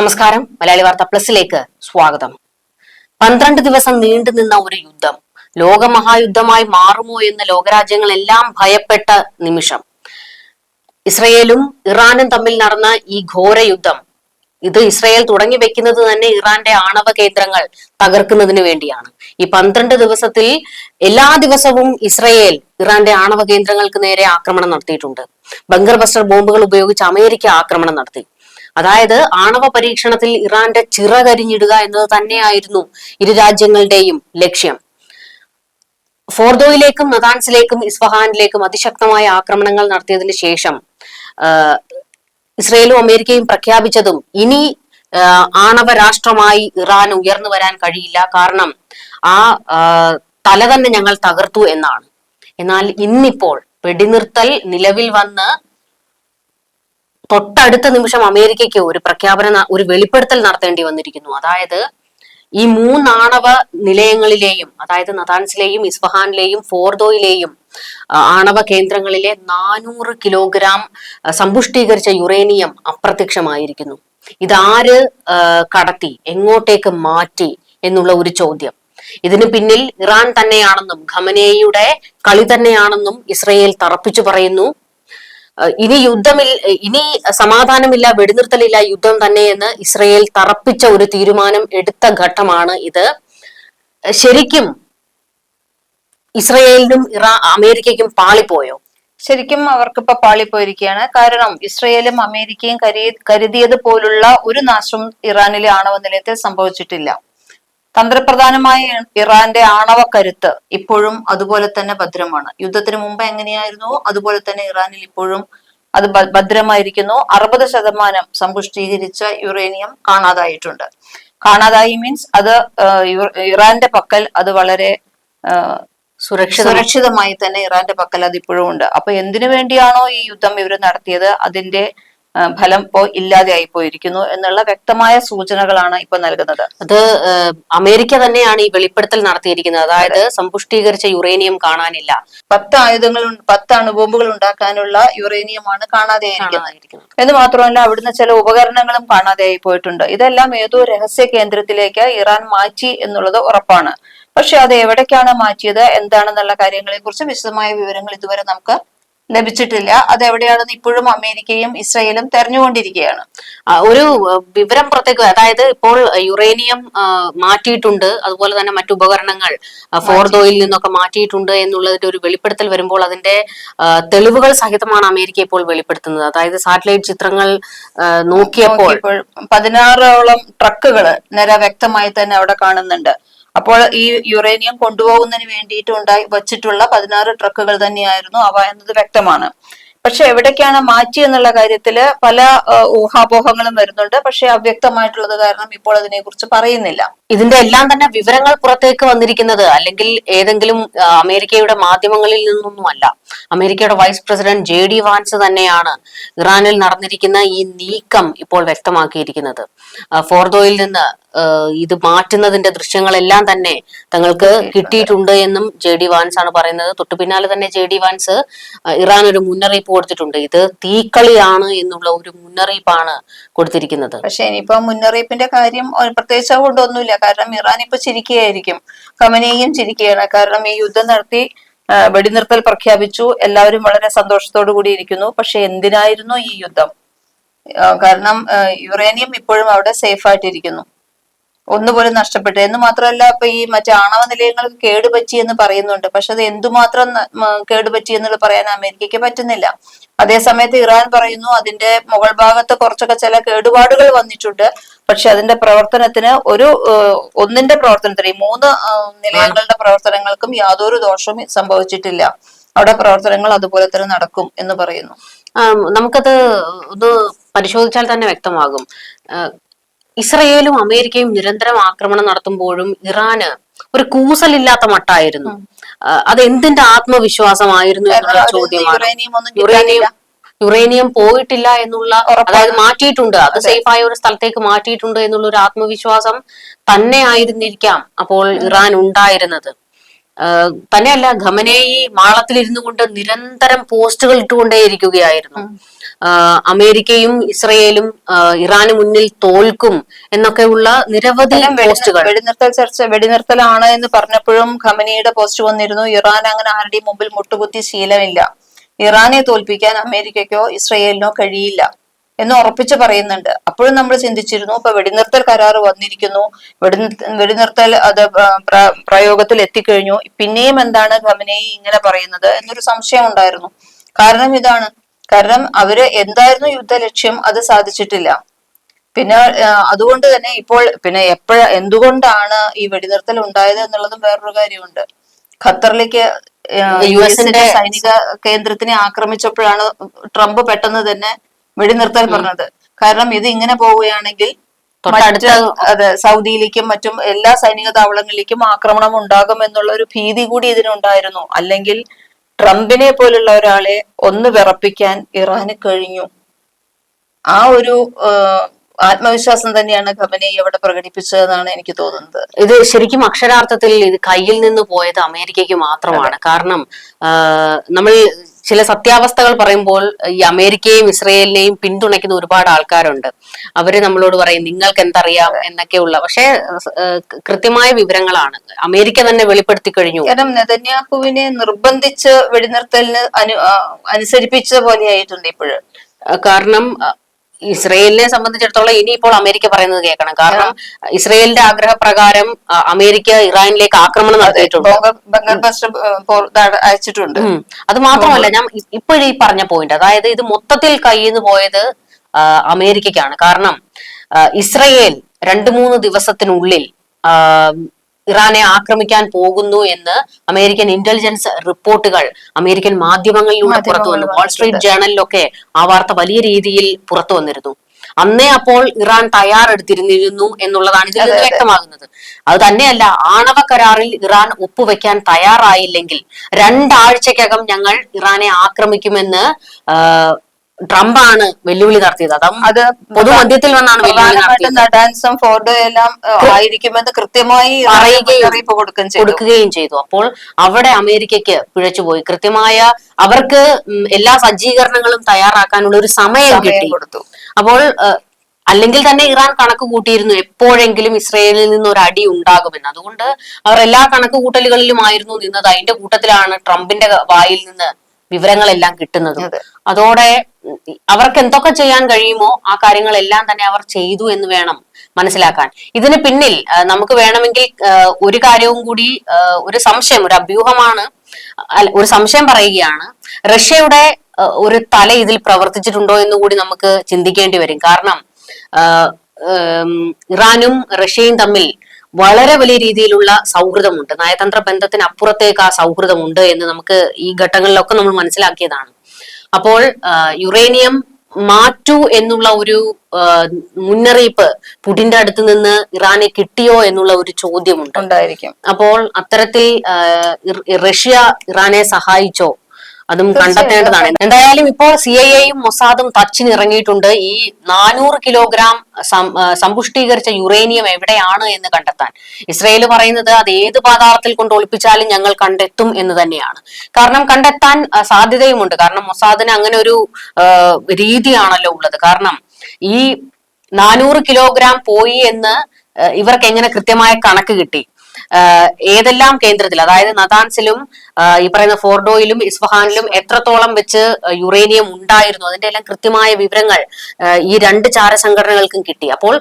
നമസ്കാരം. മലയാളി വാർത്ത പ്ലസിലേക്ക് സ്വാഗതം. പന്ത്രണ്ട് ദിവസം നീണ്ടു നിന്ന ഒരു യുദ്ധം. ലോകമഹായുദ്ധമായി മാറുമോ എന്ന് ലോകരാജ്യങ്ങളെല്ലാം ഭയപ്പെട്ട നിമിഷം. ഇസ്രയേലും ഇറാനും തമ്മിൽ നടന്ന ഈ ഘോര യുദ്ധം ഇത് ഇസ്രയേൽ തുടങ്ങി വെക്കുന്നത് തന്നെ ഇറാന്റെ ആണവ കേന്ദ്രങ്ങൾ തകർക്കുന്നതിന് വേണ്ടിയാണ്. ഈ പന്ത്രണ്ട് ദിവസത്തിൽ എല്ലാ ദിവസവും ഇസ്രയേൽ ഇറാന്റെ ആണവ കേന്ദ്രങ്ങൾക്ക് നേരെ ആക്രമണം നടത്തിയിട്ടുണ്ട്. ബങ്കർ ബസ്റ്റർ ബോംബുകൾ ഉപയോഗിച്ച് അമേരിക്ക ആക്രമണം നടത്തി. അതായത് ആണവ പരീക്ഷണത്തിൽ ഇറാന്റെ ചിറകരിഞ്ഞിടുക എന്നത് തന്നെയായിരുന്നു ഇരു രാജ്യങ്ങളുടെയും ലക്ഷ്യം. ഫോർദോയിലേക്കും നദാൻസിലേക്കും ഇസ്ഫഹാനിലേക്കും അതിശക്തമായ ആക്രമണങ്ങൾ നടത്തിയതിനു ശേഷം ഇസ്രയേലും അമേരിക്കയും പ്രഖ്യാപിച്ചതും ഇനി ആണവ രാഷ്ട്രമായി ഇറാൻ ഉയർന്നു വരാൻ കഴിയില്ല. കാരണം ആ, തല തന്നെ ഞങ്ങൾ തകർത്തു എന്നാണ്. എന്നാൽ ഇന്നിപ്പോൾ വെടിനിർത്തൽ നിലവിൽ വന്ന് തൊട്ടടുത്ത നിമിഷം അമേരിക്കയ്ക്ക് ഒരു പ്രഖ്യാപനം ഒരു വെളിപ്പെടുത്തൽ നടത്തേണ്ടി വന്നിരിക്കുന്നു. അതായത് ഈ മൂന്നാണവ നിലയങ്ങളിലെയും അതായത് നതാൻസിലെയും ഇസ്ഫഹാനിലെയും ഫോർദോയിലെയും ആണവ കേന്ദ്രങ്ങളിലെ നാനൂറ് കിലോഗ്രാം സമ്പുഷ്ടീകരിച്ച യുറേനിയം അപ്രത്യക്ഷമായിരിക്കുന്നു. ഇതാര് കടത്തി എങ്ങോട്ടേക്ക് മാറ്റി എന്നുള്ള ഒരു ചോദ്യം. ഇതിന് പിന്നിൽ ഇറാൻ തന്നെയാണെന്നും ഖമനേയുടെ കളി തന്നെയാണെന്നും ഇസ്രയേൽ തറപ്പിച്ചു പറയുന്നു. ഇനി യുദ്ധമിൽ ഇനി സമാധാനമില്ല വെടിനിർത്തലില്ല യുദ്ധം തന്നെ എന്ന് ഇസ്രയേൽ തറപ്പിച്ച ഒരു തീരുമാനം എടുത്ത ഘട്ടമാണ് ഇത്. ശരിക്കും ഇസ്രയേലിനും ഇറാ അമേരിക്കയ്ക്കും പാളിപ്പോയോ? ശരിക്കും അവർക്കിപ്പോ പാളിപ്പോയിരിക്കുകയാണ്. കാരണം ഇസ്രയേലും അമേരിക്കയും കരുതി കരുതിയത് പോലുള്ള ഒരു നാശം ഇറാനിലെ ആണവ നിലയത്തിൽ സംഭവിച്ചിട്ടില്ല. തന്ത്രപ്രധാനമായ ഇറാന്റെ ആണവ കരുത്ത് ഇപ്പോഴും അതുപോലെ തന്നെ ഭദ്രമാണ്. യുദ്ധത്തിന് മുമ്പ് എങ്ങനെയായിരുന്നു? അതുപോലെ തന്നെ ഇറാനിൽ ഇപ്പോഴും അത് ഭദ്രമായിരിക്കുന്നു. അറുപത് ശതമാനം സമ്പുഷ്ടീകരിച്ച യുറേനിയം കാണാതായിട്ടുണ്ട്. കാണാതായി മീൻസ് അത് ഇറാന്റെ പക്കൽ അത് വളരെ സുരക്ഷിത. സുരക്ഷിതമായി തന്നെ ഇറാന്റെ പക്കൽ അത് ഇപ്പോഴും ഉണ്ട്. അപ്പൊ എന്തിനു വേണ്ടിയാണോ ഈ യുദ്ധം ഇവർ നടത്തിയത്? അതിന്റെ ഫലം ഇപ്പോ ഇല്ലാതെയായി പോയിരിക്കുന്നു എന്നുള്ള വ്യക്തമായ സൂചനകളാണ് ഇപ്പൊ നൽകുന്നത്. അത് അമേരിക്ക തന്നെയാണ് ഈ വെളിപ്പെടുത്തൽ നടത്തിയിരിക്കുന്നത്. അതായത് സമ്പുഷ്ടീകരിച്ച യുറേനിയം കാണാനില്ല. പത്ത് ആയുധങ്ങൾ പത്ത് അണുബോംബുകൾ ഉണ്ടാക്കാനുള്ള യുറേനിയമാണ് കാണാതെ എന്ന് മാത്രമല്ല അവിടുന്ന് ചില ഉപകരണങ്ങളും കാണാതെയായി പോയിട്ടുണ്ട്. ഇതെല്ലാം ഏതോ രഹസ്യ കേന്ദ്രത്തിലേക്ക് ഇറാൻ മാറ്റി എന്നുള്ളത് ഉറപ്പാണ്. പക്ഷെ അത് എവിടേക്കാണ് മാറ്റിയത്? എന്താണെന്നുള്ള കാര്യങ്ങളെ കുറിച്ച് വിശദമായ വിവരങ്ങൾ ഇതുവരെ നമുക്ക് ലഭിച്ചിട്ടില്ല. അത് എവിടെയാണെന്ന് ഇപ്പോഴും അമേരിക്കയും ഇസ്രയേലും തെരഞ്ഞുകൊണ്ടിരിക്കുകയാണ്. ഒരു വിവരം പുറത്തേക്ക് അതായത് ഇപ്പോൾ യുറേനിയം മാറ്റിയിട്ടുണ്ട്. അതുപോലെ തന്നെ മറ്റു ഉപകരണങ്ങൾ ഫോർദോയിൽ നിന്നൊക്കെ മാറ്റിയിട്ടുണ്ട് എന്നുള്ളതിന്റെ ഒരു വെളിപ്പെടുത്തൽ വരുമ്പോൾ അതിന്റെ തെളിവുകൾ സഹിതമാണ് അമേരിക്ക ഇപ്പോൾ വെളിപ്പെടുത്തുന്നത്. അതായത് സാറ്റലൈറ്റ് ചിത്രങ്ങൾ നോക്കിയപ്പോൾ പതിനാറോളം ട്രക്കുകൾ നേരെ വ്യക്തമായി തന്നെ അവിടെ കാണുന്നുണ്ട്. അപ്പോൾ ഈ യുറേനിയം കൊണ്ടുപോകുന്നതിന് വേണ്ടിയിട്ട് ഉണ്ടായി വച്ചിട്ടുള്ള പതിനാറ് ട്രക്കുകൾ തന്നെയായിരുന്നു അവ എന്നത് വ്യക്തമാണ്. പക്ഷെ എവിടേക്കാണ് മാറ്റി എന്നുള്ള കാര്യത്തിൽ പല ഊഹാപോഹങ്ങളും വരുന്നുണ്ട്. പക്ഷെ അവ്യക്തമായിട്ടുള്ളത് കാരണം ഇപ്പോൾ അതിനെക്കുറിച്ച് പറയുന്നില്ല. ഇതിന്റെ എല്ലാം തന്നെ വിവരങ്ങൾ പുറത്തേക്ക് വന്നിരിക്കുന്നത് അല്ലെങ്കിൽ ഏതെങ്കിലും അമേരിക്കയുടെ മാധ്യമങ്ങളിൽ നിന്നൊന്നുമല്ല. അമേരിക്കയുടെ vice president J D Vance തന്നെയാണ് ഇറാനിൽ നടന്നിരിക്കുന്ന ഈ നീക്കം ഇപ്പോൾ വ്യക്തമാക്കിയിരിക്കുന്നത്. ഫോർദോയിൽ നിന്ന് ഇത് മാറ്റുന്നതിന്റെ ദൃശ്യങ്ങളെല്ലാം തന്നെ തങ്ങൾക്ക് കിട്ടിയിട്ടുണ്ട് എന്നും ജെ ഡി വാൻസ് ആണ് പറയുന്നത്. തൊട്ടു പിന്നാലെ തന്നെ ജെ ഡി വാൻസ് ഇറാൻ ഒരു മുന്നറിയിപ്പ് കൊടുത്തിട്ടുണ്ട്. ഇത് തീക്കളിയാണ് എന്നുള്ള ഒരു മുന്നറിയിപ്പാണ് കൊടുത്തിരിക്കുന്നത്. പക്ഷെ ഇനിയിപ്പോ മുന്നറിയിപ്പിന്റെ കാര്യം പ്രത്യേകിച്ച് കൊണ്ടൊന്നുമില്ല കാരണം ഇറാൻ ഇപ്പൊ ചിരിക്കുകയായിരിക്കും. കമനെയും ചിരിക്കുകയാണ്. കാരണം ഈ യുദ്ധം നടത്തി വെടിനിർത്തൽ പ്രഖ്യാപിച്ചു. എല്ലാവരും വളരെ സന്തോഷത്തോടു കൂടി ഇരിക്കുന്നു. പക്ഷെ എന്തിനായിരുന്നു ഈ യുദ്ധം? കാരണം യുറേനിയം ഇപ്പോഴും അവിടെ സേഫ് ആയിട്ടിരിക്കുന്നു. ഒന്നുപോലും നഷ്ടപ്പെട്ടു. എന്ന് മാത്രമല്ല ഇപ്പൊ ഈ മറ്റേ ആണവ നിലയങ്ങൾക്ക് കേടുപറ്റി എന്ന് പറയുന്നുണ്ട്. പക്ഷെ അത് എന്തുമാത്രം കേടുപറ്റി എന്നുള്ളത് പറയാൻ അമേരിക്കയ്ക്ക് പറ്റുന്നില്ല. അതേസമയത്ത് ഇറാൻ പറയുന്നു അതിന്റെ മുകൾ ഭാഗത്ത് കുറച്ചൊക്കെ ചില കേടുപാടുകൾ വന്നിട്ടുണ്ട്. പക്ഷെ അതിന്റെ പ്രവർത്തനത്തിന് ഒരു ഒന്നിന്റെ പ്രവർത്തനത്തിന് ഈ മൂന്ന് നിലയങ്ങളുടെ പ്രവർത്തനങ്ങൾക്കും യാതൊരു ദോഷവും സംഭവിച്ചിട്ടില്ല. അവിടെ പ്രവർത്തനങ്ങൾ അതുപോലെ തന്നെ നടക്കും എന്ന് പറയുന്നു. നമുക്കത് ഒന്ന് പരിശോധിച്ചാൽ തന്നെ വ്യക്തമാകും. ഇസ്രയേലും അമേരിക്കയും നിരന്തരം ആക്രമണം നടത്തുമ്പോഴും ഇറാന് ഒരു കൂസലില്ലാത്ത മട്ടായിരുന്നു. അത് എന്തിന്റെ ആത്മവിശ്വാസമായിരുന്നു എന്നുള്ള ചോദ്യമാണ്. യുറേനിയം യുറേനിയം പോയിട്ടില്ല എന്നുള്ള. അതായത് മാറ്റിയിട്ടുണ്ട്. അത് സേഫായ ആയ ഒരു സ്ഥലത്തേക്ക് മാറ്റിയിട്ടുണ്ട് എന്നുള്ള ഒരു ആത്മവിശ്വാസം തന്നെ ആയിരുന്നിരിക്കാം അപ്പോൾ ഇറാൻ ഉണ്ടായിരുന്നത്. തന്നെയല്ല ഈ മാളത്തിലിരുന്നു കൊണ്ട് നിരന്തരം പോസ്റ്റുകൾ ഇട്ടുകൊണ്ടേയിരിക്കുകയായിരുന്നു. അമേരിക്കയും ഇസ്രയേലും ഇറാന് മുന്നിൽ തോൽക്കും എന്നൊക്കെയുള്ള നിരവധി പോസ്റ്റുകൾ. വെടിനിർത്തൽ ചർച്ച വെടിനിർത്തലാണ് എന്ന് പറഞ്ഞപ്പോഴും ഖമനിയുടെ പോസ്റ്റ് വന്നിരുന്നു. ഇറാൻ അങ്ങനെ ആരുടെയും മുമ്പിൽ മുട്ടുകുത്തി ശീലമില്ല. ഇറാനെ തോൽപ്പിക്കാൻ അമേരിക്കയ്ക്കോ ഇസ്രയേലിനോ കഴിയില്ല. എന്ന് ഉറപ്പിച്ച് പറയുന്നുണ്ട്. അപ്പോഴും നമ്മൾ ചിന്തിച്ചിരുന്നു ഇപ്പൊ വെടിനിർത്തൽ കരാർ വന്നിരിക്കുന്നു. വെടി വെടിനിർത്തൽ അത് പ്ര- പ്ര- പ്രയോഗത്തിൽ എത്തിക്കഴിഞ്ഞു. പിന്നെയും എന്താണ് ഖമനയി ഇങ്ങനെ പറയുന്നത് എന്നൊരു സംശയം ഉണ്ടായിരുന്നു. കാരണം ഇതാണ്. കാരണം അവർ എന്തായിരുന്നു യുദ്ധ ലക്ഷ്യം അത് സാധിച്ചിട്ടില്ല. പിന്നെ അതുകൊണ്ട് തന്നെ ഇപ്പോൾ പിന്നെ എപ്പോഴ എന്തുകൊണ്ടാണ് ഈ വെടിനിർത്തൽ ഉണ്ടായത് എന്നുള്ളതും വേറൊരു കാര്യമുണ്ട്. ഖത്തറിലേക്ക് യു എസിന്റെ സൈനിക കേന്ദ്രത്തിനെ ആക്രമിച്ചപ്പോഴാണ് ട്രംപ് പെട്ടെന്ന് തന്നെ വെടിനിർത്തൽ പറഞ്ഞത്. കാരണം ഇത് ഇങ്ങനെ പോവുകയാണെങ്കിൽ മറ്റ് അതെ സൗദിയിലേക്കും മറ്റും എല്ലാ സൈനിക താവളങ്ങളിലേക്കും ആക്രമണം ഉണ്ടാകും എന്നുള്ള ഒരു ഭീതി കൂടി ഇതിനുണ്ടായിരുന്നു. അല്ലെങ്കിൽ ട്രംപിനെ പോലുള്ള ഒരാളെ ഒന്ന് വിറപ്പിക്കാൻ ഇറാന് കഴിഞ്ഞു. ആ ഒരു ആത്മവിശ്വാസം തന്നെയാണ് ഖബനെ അവിടെ പ്രകടിപ്പിച്ചതെന്നാണ് എനിക്ക് തോന്നുന്നത്. ഇത് ശരിക്കും അക്ഷരാർത്ഥത്തിൽ ഇത് കയ്യിൽ നിന്ന് പോയത് അമേരിക്കയ്ക്ക് മാത്രമാണ്. കാരണം നമ്മൾ ചില സത്യാവസ്ഥകൾ പറയുമ്പോൾ ഈ അമേരിക്കയും ഇസ്രയേലിനെയും പിന്തുണയ്ക്കുന്ന ഒരുപാട് ആൾക്കാരുണ്ട്. അവർ നമ്മളോട് പറയും നിങ്ങൾക്ക് എന്തറിയാം? എന്നൊക്കെയുള്ള. പക്ഷേ കൃത്യമായ വിവരങ്ങളാണ്. അമേരിക്ക തന്നെ വെളിപ്പെടുത്തി കഴിഞ്ഞു. കാരണം നെതന്യാഹുവിനെ നിർബന്ധിച്ച് വെടിനിർത്തലിന് അനു അനുസരിപ്പിച്ച പോലെയായിട്ടുണ്ട് ഇപ്പോഴ്. കാരണം ഇസ്രയേലിനെ സംബന്ധിച്ചിടത്തോളം ഇനിയിപ്പോൾ അമേരിക്ക പറയുന്നത് കേൾക്കണം. കാരണം ഇസ്രയേലിന്റെ ആഗ്രഹപ്രകാരം അമേരിക്ക ഇറാനിലേക്ക് ആക്രമണം നടത്തിയിട്ടുണ്ട്. അയച്ചിട്ടുണ്ട്. അത് മാത്രമല്ല ഞാൻ ഇപ്പോഴീ പറഞ്ഞ പോയിന്റ് അതായത് ഇത് മൊത്തത്തിൽ കയ്യിൽ നിന്ന് പോയത് ആ, അമേരിക്കയ്ക്കാണ്. കാരണം ഇസ്രയേൽ രണ്ടു മൂന്ന് ദിവസത്തിനുള്ളിൽ ഇറാനെ ആക്രമിക്കാൻ പോകുന്നു എന്ന് അമേരിക്കൻ ഇന്റലിജൻസ് റിപ്പോർട്ടുകൾ അമേരിക്കൻ മാധ്യമങ്ങളിലൂടെ പുറത്തു വന്നു. വാൾസ്ട്രീറ്റ് ജേണലിലൊക്കെ ആ വാർത്ത വലിയ രീതിയിൽ പുറത്തു വന്നിരുന്നു. അന്നേ അപ്പോൾ ഇറാൻ തയ്യാറെടുത്തിരുന്നിരുന്നു എന്നുള്ളതാണ് ഇതിൽ നിന്ന് വ്യക്തമാകുന്നത്. അത് തന്നെയല്ല ആണവ കരാറിൽ ഇറാൻ ഒപ്പുവെക്കാൻ തയ്യാറായില്ലെങ്കിൽ രണ്ടാഴ്ചക്കകം ഞങ്ങൾ ഇറാനെ ആക്രമിക്കുമെന്ന് ആ, ആണ് വെല്ലുവിളി നടത്തിയത്. അതും അത് പൊതുമധ്യത്തിൽ വന്നാണ് വെല്ലുവിളി നടത്തിയത്. നഡാൻസും ഫോർഡോ എല്ലാം ആയിരിക്കുമെന്ന് കൃത്യമായി മുന്നറിയിപ്പ് കൊടുക്കുകയും ചെയ്തു. അപ്പോൾ അവിടെ അമേരിക്കയ്ക്ക് പിഴച്ചുപോയി കൃത്യമായ അവർക്ക് എല്ലാ സജ്ജീകരണങ്ങളും തയ്യാറാക്കാനുള്ള ഒരു സമയം സമയം കിട്ടി. കൊടുത്തു. അപ്പോൾ അല്ലെങ്കിൽ തന്നെ ഇറാൻ കണക്ക് കൂട്ടിയിരുന്നു എപ്പോഴെങ്കിലും ഇസ്രയേലിൽ നിന്ന് ഒരു അടി ഉണ്ടാകുമെന്ന്. അതുകൊണ്ട് അവർ എല്ലാ കണക്ക് കൂട്ടലുകളിലുമായിരുന്നു നിന്നത്. അതിന്റെ കൂട്ടത്തിലാണ് ട്രംപിന്റെ വായിൽ നിന്ന് വിവരങ്ങളെല്ലാം കിട്ടുന്നത്. അതോടെ അവർക്ക് എന്തൊക്കെ ചെയ്യാൻ കഴിയുമോ ആ കാര്യങ്ങളെല്ലാം തന്നെ അവർ ചെയ്തു എന്ന് വേണം മനസ്സിലാക്കാൻ. ഇതിന് പിന്നിൽ നമുക്ക് വേണമെങ്കിൽ ഒരു കാര്യവും കൂടി ഒരു സംശയം ഒരു അഭ്യൂഹമാണ് ഒരു സംശയം പറയുകയാണ്. റഷ്യയുടെ ഒരു തല ഇതിൽ പ്രവർത്തിച്ചിട്ടുണ്ടോ എന്ന് കൂടി നമുക്ക് ചിന്തിക്കേണ്ടി വരും. കാരണം ഇറാനും റഷ്യയും തമ്മിൽ വളരെ വലിയ രീതിയിലുള്ള സൗഹൃദമുണ്ട്. നയതന്ത്ര ബന്ധത്തിന് അപ്പുറത്തേക്ക് ആ സൗഹൃദമുണ്ട് എന്ന് നമുക്ക് ഈ ഘട്ടങ്ങളിലൊക്കെ നമ്മൾ മനസ്സിലാക്കിയതാണ്. അപ്പോൾ യുറേനിയം മാറ്റൂ എന്നുള്ള ഒരു മുന്നറിയിപ്പ് പുടിന്റെ അടുത്ത് നിന്ന് ഇറാനെ കിട്ടിയോ എന്നുള്ള ഒരു ചോദ്യമുണ്ട്. ഉണ്ടായിരിക്കും. അപ്പോൾ അത്തരത്തിൽ റഷ്യ ഇറാനെ സഹായിച്ചോ അതും കണ്ടെത്തേണ്ടതാണ്. എന്തായാലും ഇപ്പോൾ സി ഐ എയും മൊസാദും തച്ചിനിറങ്ങിയിട്ടുണ്ട് ഈ നാനൂറ് കിലോഗ്രാം സമ്പുഷ്ടീകരിച്ച യുറേനിയം എവിടെയാണ് എന്ന് കണ്ടെത്താൻ. ഇസ്രയേൽ പറയുന്നത് അത് ഏത് പാതാളത്തിൽ കൊണ്ട് ഒളിപ്പിച്ചാലും ഞങ്ങൾ കണ്ടെത്തും എന്ന് തന്നെയാണ്. കാരണം കണ്ടെത്താൻ സാധ്യതയുമുണ്ട്. കാരണം മൊസാദിന് അങ്ങനെ ഒരു രീതിയാണല്ലോ ഉള്ളത്. കാരണം ഈ നാനൂറ് കിലോഗ്രാം പോയി എന്ന് ഇവർക്ക് എങ്ങനെ കൃത്യമായ കണക്ക് കിട്ടി? ഏതെല്ലാം കേന്ദ്രത്തിൽ അതായത് നദാൻസിലും ഈ പറയുന്ന ഫോർഡോയിലും ഇസ്ഫഹാനിലും എത്രത്തോളം വെച്ച് യുറേനിയം ഉണ്ടായിരുന്നു? അതിന്റെ എല്ലാം കൃത്യമായ വിവരങ്ങൾ ഈ രണ്ട് ചാര സംഘടനകൾക്കും കിട്ടി. അപ്പോൾ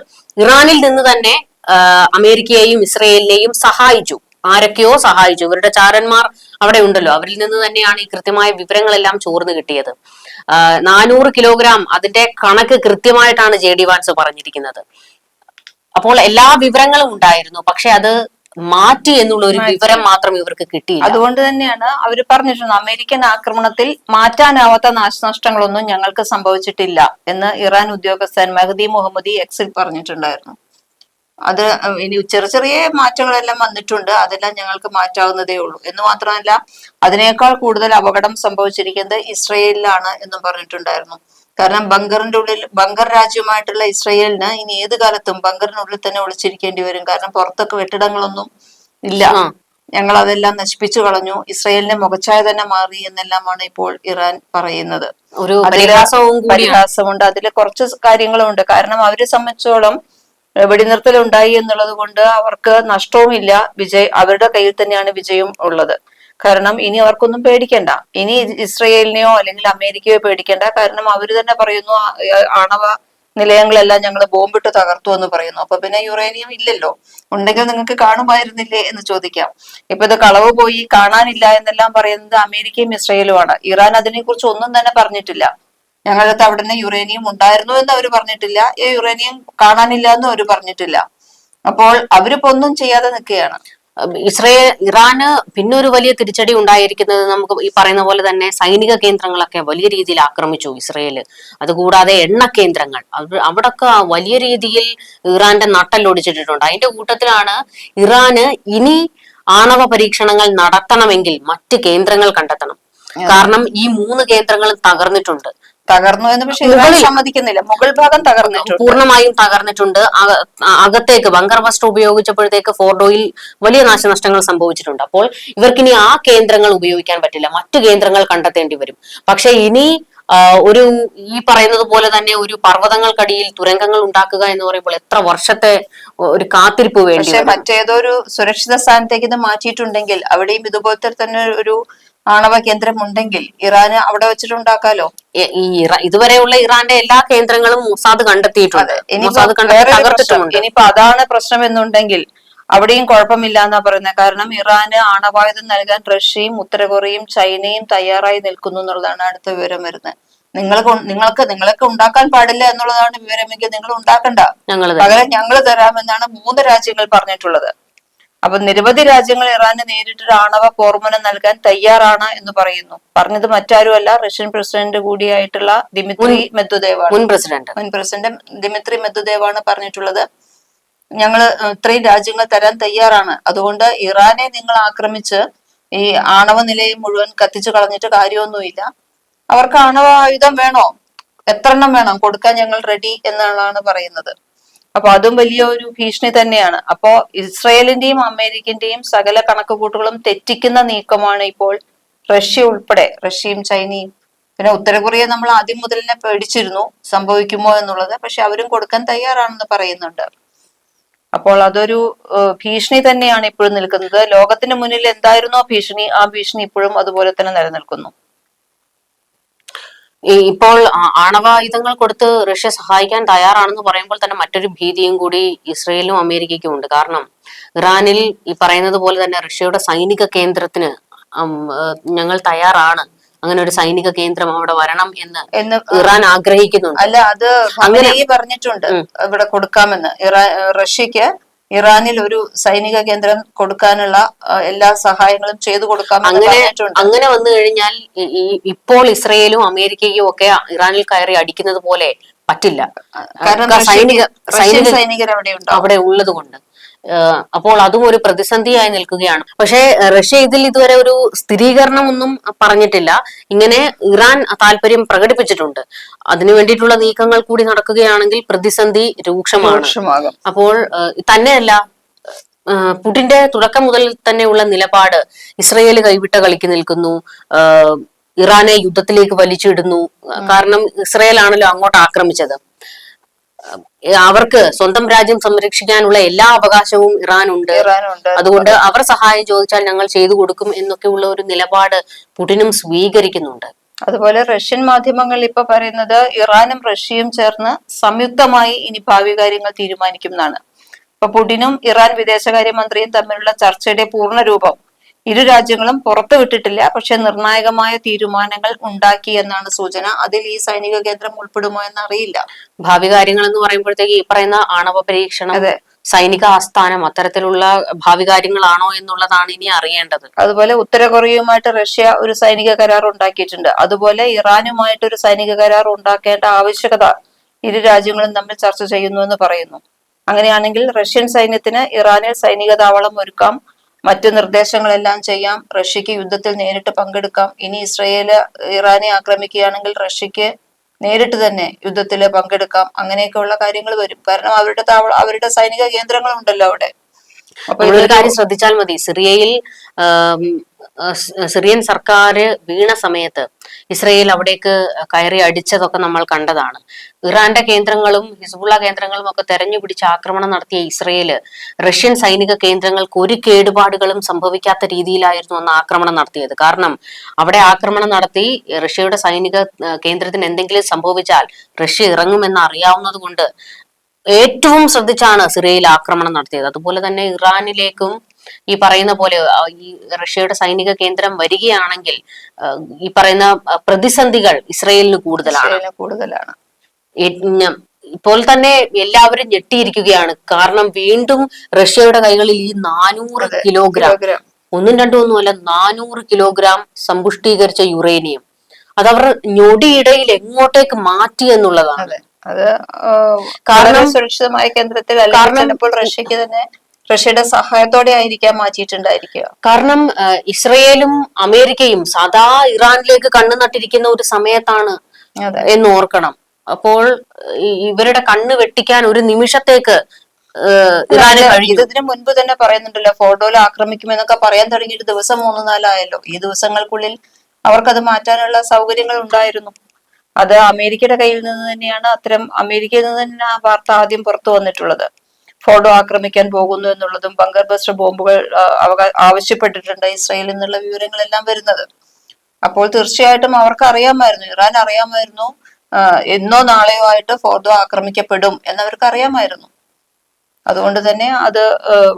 ഇറാനിൽ നിന്ന് തന്നെ അമേരിക്കയെയും ഇസ്രയേലിനെയും സഹായിച്ചു. ആരൊക്കെയോ സഹായിച്ചു. ഇവരുടെ ചാരന്മാർ അവിടെ ഉണ്ടല്ലോ. അവരിൽ നിന്ന് തന്നെയാണ് ഈ കൃത്യമായ വിവരങ്ങളെല്ലാം ചോർന്ന് കിട്ടിയത്. നാനൂറ് കിലോഗ്രാം അതിന്റെ കണക്ക് കൃത്യമായിട്ടാണ് ജെ ഡി വാൻസ് പറഞ്ഞിരിക്കുന്നത്. അപ്പോൾ എല്ലാ വിവരങ്ങളും ഉണ്ടായിരുന്നു. പക്ഷെ അത് മാറ്റി എന്നുള്ള ഒരു വിവരം മാത്രം ഇവർക്ക് കിട്ടി അതുകൊണ്ട് തന്നെയാണ് അവർ പറഞ്ഞിട്ടുണ്ട് അമേരിക്കൻ ആക്രമണത്തിൽ മാറ്റാനാവാത്ത നാശനഷ്ടങ്ങളൊന്നും ഞങ്ങൾക്ക് സംഭവിച്ചിട്ടില്ല എന്ന് ഇറാൻ ഉദ്യോഗസ്ഥൻ മെഹദി മുഹമ്മദി എക്സിൽ പറഞ്ഞിട്ടുണ്ടായിരുന്നു. അത് ഇനി ചെറിയ ചെറിയ മാറ്റങ്ങളെല്ലാം വന്നിട്ടുണ്ട് അതെല്ലാം ഞങ്ങൾക്ക് മാറ്റാവുന്നതേ ഉള്ളൂ. എന്ന് മാത്രമല്ല അതിനേക്കാൾ കൂടുതൽ അപകടം സംഭവിച്ചിരിക്കുന്നത് ഇസ്രയേലിലാണ് എന്നും പറഞ്ഞിട്ടുണ്ടായിരുന്നു. കാരണം ബങ്കറിന്റെ ഉള്ളിൽ ബങ്കർ രാജ്യമായിട്ടുള്ള ഇസ്രയേലിന് ഇനി ഏത് കാലത്തും ബങ്കറിനുള്ളിൽ തന്നെ ഒളിച്ചിരിക്കേണ്ടി വരും. കാരണം പുറത്തൊക്കെ വെട്ടിടങ്ങളൊന്നും ഇല്ല. ഞങ്ങൾ അതെല്ലാം നശിപ്പിച്ചു കളഞ്ഞു. ഇസ്രയേലിന്റെ മുഖച്ഛായ തന്നെ മാറി എന്നെല്ലാമാണ് ഇപ്പോൾ ഇറാൻ പറയുന്നത്. ഒരു പരിഹാസവും പരിഹാസമുണ്ട്. അതിൽ കുറച്ച് കാര്യങ്ങളുമുണ്ട് കാരണം അവരെ സംബന്ധിച്ചോളം ഉണ്ടായി എന്നുള്ളത് കൊണ്ട് അവർക്ക് നഷ്ടവുമില്ല. വിജയ് അവരുടെ കയ്യിൽ തന്നെയാണ് വിജയം ഉള്ളത്. കാരണം ഇനി അവർക്കൊന്നും പേടിക്കണ്ട. ഇനി ഇസ്രയേലിനെയോ അല്ലെങ്കിൽ അമേരിക്കയോ പേടിക്കണ്ട. കാരണം അവർ തന്നെ പറയുന്നു ആണവ നിലയങ്ങളെല്ലാം ഞങ്ങൾ ബോംബിട്ട് തകർത്തു എന്ന് പറയുന്നു. അപ്പൊ പിന്നെ യുറേനിയം ഇല്ലല്ലോ. ഉണ്ടെങ്കിൽ നിങ്ങൾക്ക് കാണുമായിരുന്നില്ലേ എന്ന് ചോദിക്കാം. ഇപ്പൊ ഇത് കളവ് പോയി കാണാനില്ല എന്നെല്ലാം പറയുന്നത് അമേരിക്കയും ഇസ്രയേലുമാണ്. ഇറാൻ അതിനെക്കുറിച്ച് ഒന്നും തന്നെ പറഞ്ഞിട്ടില്ല. ഞങ്ങളുടെ അവിടെ നിന്ന് യുറേനിയം ഉണ്ടായിരുന്നു എന്ന് അവർ പറഞ്ഞിട്ടില്ല. ഈ യുറേനിയം കാണാനില്ല എന്ന് അവർ പറഞ്ഞിട്ടില്ല. അപ്പോൾ അവരിപ്പോ ഒന്നും ചെയ്യാതെ നിൽക്കുകയാണ്. ഇസ്രയേൽ ഇറാന് പിന്നെ ഒരു വലിയ തിരിച്ചടി ഉണ്ടായിരിക്കുന്നത് നമുക്ക് ഈ പറയുന്ന പോലെ തന്നെ സൈനിക കേന്ദ്രങ്ങളൊക്കെ വലിയ രീതിയിൽ ആക്രമിച്ചു ഇസ്രയേൽ. അതുകൂടാതെ എണ്ണ കേന്ദ്രങ്ങൾ. അവ- അവിടൊക്കെ വലിയ രീതിയിൽ ഇറാന്റെ നട്ടല്ലൊടിച്ചിട്ടുണ്ട് അതിന്റെ കൂട്ടത്തിലാണ് ഇറാന് ഇനി ആണവ പരീക്ഷണങ്ങൾ നടത്തണമെങ്കിൽ മറ്റ് കേന്ദ്രങ്ങൾ കണ്ടെത്തണം. കാരണം ഈ മൂന്ന് കേന്ദ്രങ്ങളും തകർന്നിട്ടുണ്ട്. തകർന്നു എന്ന് പക്ഷെ ഇറാൻ സമ്മതിക്കുന്നില്ല. മുകൾ ഭാഗം തകർന്നിട്ടുണ്ട്. പൂർണമായും തകർന്നിട്ടുണ്ട്. അക- അകത്തേക്ക് ബങ്കർ വസ്ത്രം ഉപയോഗിച്ചപ്പോഴത്തേക്ക് ഫോർഡോയിൽ വലിയ നാശനഷ്ടങ്ങൾ സംഭവിച്ചിട്ടുണ്ട്. അപ്പോൾ ഇവർക്കിനി ആ കേന്ദ്രങ്ങൾ ഉപയോഗിക്കാൻ പറ്റില്ല. മറ്റു കേന്ദ്രങ്ങൾ കണ്ടെത്തേണ്ടി വരും. പക്ഷെ ഇനി ഒരു ഈ പറയുന്നത് പോലെ തന്നെ ഒരു പർവതങ്ങൾക്കടിയിൽ തുരങ്കങ്ങൾ ഉണ്ടാക്കുക എന്ന് പറയുമ്പോൾ എത്ര വർഷത്തെ ഒരു കാത്തിരിപ്പ് വേണ്ടി പക്ഷേ വരും. മറ്റേതോ ഒരു സുരക്ഷിത സ്ഥാനത്തേക്ക് ഇത് മാറ്റിയിട്ടുണ്ടെങ്കിൽ അവിടെയും ഇതുപോലത്തെ തന്നെ ഒരു ആണവ കേന്ദ്രം ഉണ്ടെങ്കിൽ ഇറാന് അവിടെ വെച്ചിട്ടുണ്ടാക്കാലോ? ഈ ഇതുവരെയുള്ള ഇറാന്റെ എല്ലാ കേന്ദ്രങ്ങളും മൊസാദ് കണ്ടെത്തിയിട്ടുണ്ട്. ഇനിയിപ്പോ അതാണ് പ്രശ്നം എന്നുണ്ടെങ്കിൽ അവിടെയും കുഴപ്പമില്ല എന്നാ പറയുന്നത് കാരണം ഇറാന് ആണവായുധം നൽകാൻ റഷ്യയും ഉത്തര കൊറിയയും ചൈനയും തയ്യാറായി നിൽക്കുന്നു എന്നുള്ളതാണ് അടുത്ത വിവരം വരുന്നത്. നിങ്ങൾ നിങ്ങൾക്ക് നിങ്ങളൊക്കെ ഉണ്ടാക്കാൻ പാടില്ല എന്നുള്ളതാണ് വിവരമെങ്കിൽ നിങ്ങൾ ഉണ്ടാക്കണ്ട. പകരം ഞങ്ങൾ തരാമെന്നാണ് മൂന്ന് രാജ്യങ്ങൾ പറഞ്ഞിട്ടുള്ളത്. അപ്പൊ നിരവധി രാജ്യങ്ങൾ ഇറാന് നേരിട്ടൊരു ആണവ പോർമുനം നൽകാൻ തയ്യാറാണ് എന്ന് പറയുന്നു. പറഞ്ഞത് മറ്റാരുമല്ല റഷ്യൻ പ്രസിഡന്റ് കൂടിയായിട്ടുള്ള ദിമിത്രി മെദ്വദേവ് മുൻ പ്രസിഡന്റ്. മുൻ പ്രസിഡന്റ് ദിമിത്രി മെദ്വദേവാണ് പറഞ്ഞിട്ടുള്ളത്. ഞങ്ങൾ ഇത്രയും രാജ്യങ്ങൾ തരാൻ തയ്യാറാണ്. അതുകൊണ്ട് ഇറാനെ നിങ്ങൾ ആക്രമിച്ച് ഈ ആണവ നിലയം മുഴുവൻ കത്തിച്ചു കളഞ്ഞിട്ട് കാര്യമൊന്നുമില്ല. അവർക്ക് ആണവ ആയുധം വേണോ? എത്ര എണ്ണം വേണം? കൊടുക്കാൻ ഞങ്ങൾ റെഡി എന്നാണ് പറയുന്നത്. അപ്പൊ അതും വലിയ ഒരു ഭീഷണി തന്നെയാണ്. അപ്പോ ഇസ്രയേലിന്റെയും അമേരിക്കന്റെയും സകല കണക്കുകൂട്ടുകളും തെറ്റിക്കുന്ന നീക്കമാണ് ഇപ്പോൾ റഷ്യ ഉൾപ്പെടെ റഷ്യയും ചൈനയും. പിന്നെ ഉത്തര കൊറിയ നമ്മൾ ആദ്യം മുതൽ തന്നെ പേടിച്ചിരുന്നു സംഭവിക്കുമോ എന്നുള്ളത്. പക്ഷെ അവരും കൊടുക്കാൻ തയ്യാറാണെന്ന് പറയുന്നുണ്ട്. അപ്പോൾ അതൊരു ഭീഷണി തന്നെയാണ് ഇപ്പോഴും നിൽക്കുന്നത്. ലോകത്തിന് മുന്നിൽ എന്തായിരുന്നോ ഭീഷണി ആ ഭീഷണി ഇപ്പോഴും അതുപോലെ തന്നെ നിലനിൽക്കുന്നു. ഇപ്പോൾ ആണവായുധങ്ങൾ കൊടുത്ത് റഷ്യ സഹായിക്കാൻ തയ്യാറാണെന്ന് പറയുമ്പോൾ തന്നെ മറ്റൊരു ഭീതിയും കൂടി ഇസ്രയേലിനും അമേരിക്കയ്ക്കും ഉണ്ട്. കാരണം ഇറാനിൽ ഈ പറയുന്നത് പോലെ തന്നെ റഷ്യയുടെ സൈനിക കേന്ദ്രത്തിന് ഞങ്ങൾ തയ്യാറാണ്. അങ്ങനെ ഒരു സൈനിക കേന്ദ്രം അവിടെ വരണം എന്ന് എന്ന് ഇറാൻ ആഗ്രഹിക്കുന്നുണ്ട്. അല്ല അത് അങ്ങനെ പറഞ്ഞിട്ടുണ്ട് ഇവിടെ കൊടുക്കാമെന്ന്. ഇറാ റഷ്യക്ക് ഇറാനിൽ ഒരു സൈനിക കേന്ദ്രം കൊടുക്കാനുള്ള എല്ലാ സഹായങ്ങളും ചെയ്തു കൊടുക്കാൻ അങ്ങനെ അങ്ങനെ വന്നു കഴിഞ്ഞാൽ ഇപ്പോൾ ഇസ്രയേലും അമേരിക്കയും ഒക്കെ ഇറാനിൽ കയറി അടിക്കുന്നത് പോലെ പറ്റില്ല. കാരണം സൈനിക സൈനിക സൈനികർ അവിടെ ഉണ്ടോ? അവിടെ ഉള്ളത് കൊണ്ട് അപ്പോൾ അതും ഒരു പ്രതിസന്ധിയായി നിൽക്കുകയാണ്. പക്ഷേ റഷ്യ ഇതിൽ ഇതുവരെ ഒരു സ്ഥിരീകരണം ഒന്നും പറഞ്ഞിട്ടില്ല. ഇങ്ങനെ ഇറാൻ താല്പര്യം പ്രകടിപ്പിച്ചിട്ടുണ്ട്. അതിനു വേണ്ടിയിട്ടുള്ള നീക്കങ്ങൾ കൂടി നടക്കുകയാണെങ്കിൽ പ്രതിസന്ധി രൂക്ഷമാണ്. അപ്പോൾ തന്നെയല്ല പുടിന്റെ തുടക്കം മുതൽ തന്നെയുള്ള നിലപാട് ഇസ്രയേൽ കൈവിട്ട കളിക്ക് നിൽക്കുന്നു. ഇറാനെ യുദ്ധത്തിലേക്ക് വലിച്ചിടുന്നു. കാരണം ഇസ്രയേൽ ആണല്ലോ അങ്ങോട്ട് ആക്രമിച്ചത്. അവർക്ക് സ്വന്തം രാജ്യം സംരക്ഷിക്കാനുള്ള എല്ലാ അവകാശവും ഇറാനുണ്ട്. അതുകൊണ്ട് അവർ സഹായം ചോദിച്ചാൽ ഞങ്ങൾ ചെയ്തു കൊടുക്കും എന്നൊക്കെയുള്ള ഒരു നിലപാട് പുടിനും സ്വീകരിക്കുന്നുണ്ട്. അതുപോലെ റഷ്യൻ മാധ്യമങ്ങൾ ഇപ്പൊ പറയുന്നത് ഇറാനും റഷ്യയും ചേർന്ന് സംയുക്തമായി ഇനി ഭാവി കാര്യങ്ങൾ തീരുമാനിക്കും എന്നാണ്. ഇപ്പൊ പുടിനും ഇറാൻ വിദേശകാര്യമന്ത്രിയും തമ്മിലുള്ള ചർച്ചയുടെ പൂർണ രൂപം ഇരു രാജ്യങ്ങളും പുറത്തു വിട്ടിട്ടില്ല. പക്ഷെ നിർണായകമായ തീരുമാനങ്ങൾ ഉണ്ടാക്കി എന്നാണ് സൂചന. അതിൽ ഈ സൈനിക കേന്ദ്രം ഉൾപ്പെടുമോ എന്ന് അറിയില്ല ഭാവി കാര്യങ്ങൾ എന്ന് പറയുമ്പോഴത്തേക്ക് ഈ പറയുന്ന ആണവ പരീക്ഷണം അതെ. സൈനിക ആസ്ഥാനം അത്തരത്തിലുള്ള ഭാവി കാര്യങ്ങളാണോ എന്നുള്ളതാണ് ഇനി അറിയേണ്ടത്. അതുപോലെ ഉത്തര കൊറിയയുമായിട്ട് റഷ്യ ഒരു സൈനിക കരാർ ഉണ്ടാക്കിയിട്ടുണ്ട്. അതുപോലെ ഇറാനുമായിട്ട് ഒരു സൈനിക കരാർ ഉണ്ടാക്കേണ്ട ആവശ്യകത ഇരു രാജ്യങ്ങളും തമ്മിൽ ചർച്ച ചെയ്യുന്നു എന്ന് പറയുന്നു. അങ്ങനെയാണെങ്കിൽ റഷ്യൻ സൈന്യത്തിന് ഇറാനിൽ സൈനിക താവളം ഒരുക്കാം. മറ്റു നിർദ്ദേശങ്ങളെല്ലാം ചെയ്യാം. റഷ്യക്ക് യുദ്ധത്തിൽ നേരിട്ട് പങ്കെടുക്കാം. ഇനി ഇസ്രയേൽ ഇറാനെ ആക്രമിക്കുകയാണെങ്കിൽ റഷ്യക്ക് നേരിട്ട് തന്നെ യുദ്ധത്തിൽ പങ്കെടുക്കാം. അങ്ങനെയൊക്കെയുള്ള കാര്യങ്ങൾ വരും. കാരണം അവരുടെ അവരുടെ സൈനിക കേന്ദ്രങ്ങളുണ്ടല്ലോ അവിടെ. ഒരു കാര്യം ശ്രദ്ധിച്ചാൽ മതി. സിറിയയിൽ സിറിയൻ സർക്കാർ വീണ സമയത്ത് ഇസ്രയേൽ അവിടേക്ക് കയറി അടിച്ചതൊക്കെ നമ്മൾ കണ്ടതാണ്. ഇറാന്റെ കേന്ദ്രങ്ങളും ഹിസ്ബുള്ള കേന്ദ്രങ്ങളും ഒക്കെ തെരഞ്ഞു പിടിച്ച് ആക്രമണം നടത്തിയ ഇസ്രയേൽ റഷ്യൻ സൈനിക കേന്ദ്രങ്ങൾക്ക് ഒരു കേടുപാടുകളും സംഭവിക്കാത്ത രീതിയിലായിരുന്നു അന്ന് ആക്രമണം നടത്തിയത്. കാരണം അവിടെ ആക്രമണം നടത്തി റഷ്യയുടെ സൈനിക കേന്ദ്രത്തിന് എന്തെങ്കിലും സംഭവിച്ചാൽ റഷ്യ ഇറങ്ങുമെന്ന് അറിയാവുന്നത് കൊണ്ട് ഏറ്റവും ശ്രദ്ധിച്ചാണ് സിറിയയിൽ ആക്രമണം നടത്തിയത്. അതുപോലെ തന്നെ ഇറാനിലേക്കും ഈ പറയുന്ന പോലെ ഈ റഷ്യയുടെ സൈനിക കേന്ദ്രം വരികയാണെങ്കിൽ ഈ പറയുന്ന പ്രതിസന്ധികൾ ഇസ്രയേലിന് കൂടുതലാണ്. കൂടുതലാണ്. ഇപ്പോൾ തന്നെ എല്ലാവരും ഞെട്ടിയിരിക്കുകയാണ്. കാരണം വീണ്ടും റഷ്യയുടെ കൈകളിൽ ഈ നാനൂറ് കിലോഗ്രാം ഒന്നും രണ്ടും ഒന്നുമല്ല നാനൂറ് കിലോഗ്രാം സമ്പുഷ്ടീകരിച്ച യുറേനിയം. അതവർ ഞൊടിയിടയിൽ എങ്ങോട്ടേക്ക് മാറ്റി എന്നുള്ളതാണ്. അത് കാരണം- സുരക്ഷിതമായ കേന്ദ്രത്തിൽ അല്ലെങ്കിൽ ചിലപ്പോൾ റഷ്യക്ക് തന്നെ റഷ്യയുടെ സഹായത്തോടെ ആയിരിക്കാം മാറ്റിയിട്ടുണ്ടായിരിക്കുക. കാരണം ഇസ്രയേലും അമേരിക്കയും സദാ ഇറാനിലേക്ക് കണ്ണു നട്ടിരിക്കുന്ന ഒരു സമയത്താണ് എന്ന് ഓർക്കണം അപ്പോൾ ഇവരുടെ കണ്ണ് വെട്ടിക്കാൻ ഒരു നിമിഷത്തേക്ക് ഇതിനു മുൻപ് തന്നെ പറയുന്നുണ്ടല്ലോ ഫോട്ടോയിൽ ആക്രമിക്കുമെന്നൊക്കെ പറയാൻ തുടങ്ങിയിട്ട് ദിവസം മൂന്ന് നാലായല്ലോ. ഈ ദിവസങ്ങൾക്കുള്ളിൽ അവർക്കത് മാറ്റാനുള്ള സൗകര്യങ്ങൾ ഉണ്ടായിരുന്നു. അത് അമേരിക്കയുടെ കയ്യിൽ നിന്ന് തന്നെയാണ് അത്തരം അമേരിക്കയിൽ നിന്ന് തന്നെ ആ വാർത്ത ആദ്യം പുറത്തു വന്നിട്ടുള്ളത്. ഫോട്ടോ ആക്രമിക്കാൻ പോകുന്നു എന്നുള്ളതും ബങ്കർ ബസ്റ്റർ ബോംബുകൾ ആവശ്യപ്പെട്ടിട്ടുണ്ട് ഇസ്രായേൽ എന്നുള്ള വിവരങ്ങളെല്ലാം വരുന്നത്. അപ്പോൾ തീർച്ചയായിട്ടും അവർക്ക് അറിയാമായിരുന്നു ഇറാൻ അറിയാമായിരുന്നു എന്നോ നാളെയോ ആയിട്ട് ഫോട്ടോ ആക്രമിക്കപ്പെടും എന്നവർക്ക് അറിയാമായിരുന്നു. അതുകൊണ്ട് തന്നെ അത്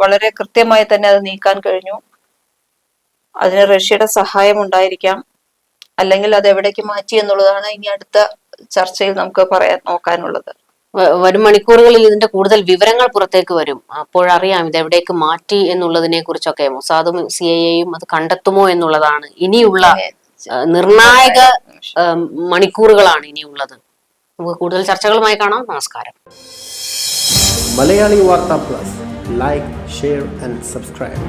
വളരെ കൃത്യമായി തന്നെ അത് നീക്കാൻ കഴിഞ്ഞു. അതിന് റഷ്യയുടെ സഹായം ഉണ്ടായിരിക്കാം. അല്ലെങ്കിൽ അത് എവിടേക്ക് മാറ്റി എന്നുള്ളതാണ് ഇനി അടുത്ത ചർച്ചയിൽ നമുക്ക് പറയാൻ നോക്കാനുള്ളത്. വരും മണിക്കൂറുകളിൽ ഇതിന്റെ കൂടുതൽ വിവരങ്ങൾ പുറത്തേക്ക് വരും. അപ്പോഴറിയാം ഇത് എവിടേക്ക് മാറ്റി എന്നുള്ളതിനെ കുറിച്ചൊക്കെ. മൊസാദും സി ഐ എയും അത് കണ്ടെത്തുമോ എന്നുള്ളതാണ് ഇനിയുള്ള നിർണായക മണിക്കൂറുകളാണ് ഇനിയുള്ളത്. നമുക്ക് കൂടുതൽ ചർച്ചകളുമായി കാണാം. നമസ്കാരം. Malayali Vartha plus. Like share and subscribe